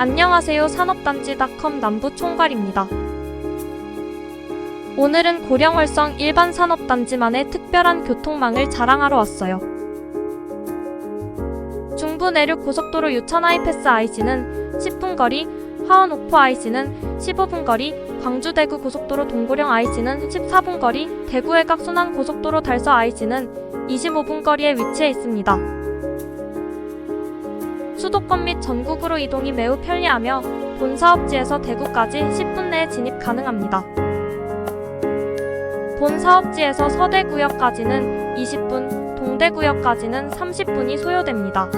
안녕하세요. 산업단지닷컴 남부총괄입니다. 오늘은 고령월성 일반 산업단지만의 특별한 교통망을 자랑하러 왔어요. 중부 내륙 고속도로 유천 하이패스 IC는 10분 거리, 화원 오포 IC는 15분 거리, 광주 대구 고속도로 동고령 IC는 14분 거리, 대구 외곽 순환 고속도로 달서 IC는 25분 거리에 위치해 있습니다. 수도권 및 전국으로 이동이 매우 편리하며 본 사업지에서 대구까지 10분 내에 진입 가능합니다. 본 사업지에서 서대구역까지는 20분, 동대구역까지는 30분이 소요됩니다.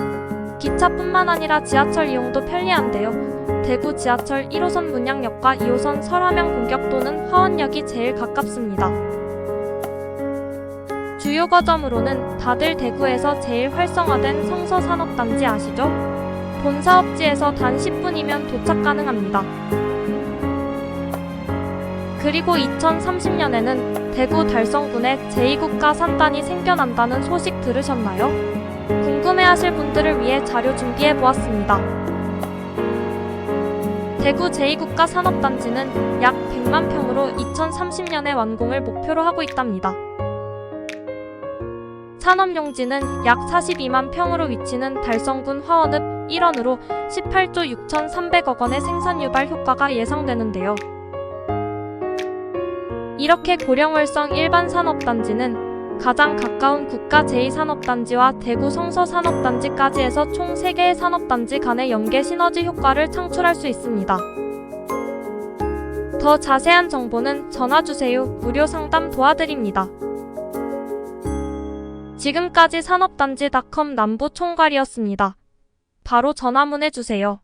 기차뿐만 아니라 지하철 이용도 편리한데요. 대구 지하철 1호선 문양역과 2호선 설화명 공격도는 화원역이 제일 가깝습니다. 주요 거점으로는 다들 대구에서 제일 활성화된 성서 산업단지 아시죠? 본 사업지에서 단 10분이면 도착 가능합니다. 그리고 2030년에는 대구 달성군에 제2국가 산단이 생겨난다는 소식 들으셨나요? 궁금해하실 분들을 위해 자료 준비해 보았습니다. 대구 제2국가 산업단지는 약 100만 평으로 2030년에 완공을 목표로 하고 있답니다. 산업용지는 약 42만 평으로 위치는 달성군 화원읍 1원으로 18조 6,300억 원의 생산 유발 효과가 예상되는데요. 이렇게 고령월성 일반 산업단지는 가장 가까운 국가 제2산업단지와 대구 성서산업단지까지 해서 총 3개의 산업단지 간의 연계 시너지 효과를 창출할 수 있습니다. 더 자세한 정보는 전화주세요. 무료 상담 도와드립니다. 지금까지 산업단지 닷컴 남부 총괄이었습니다. 바로 전화문해 주세요.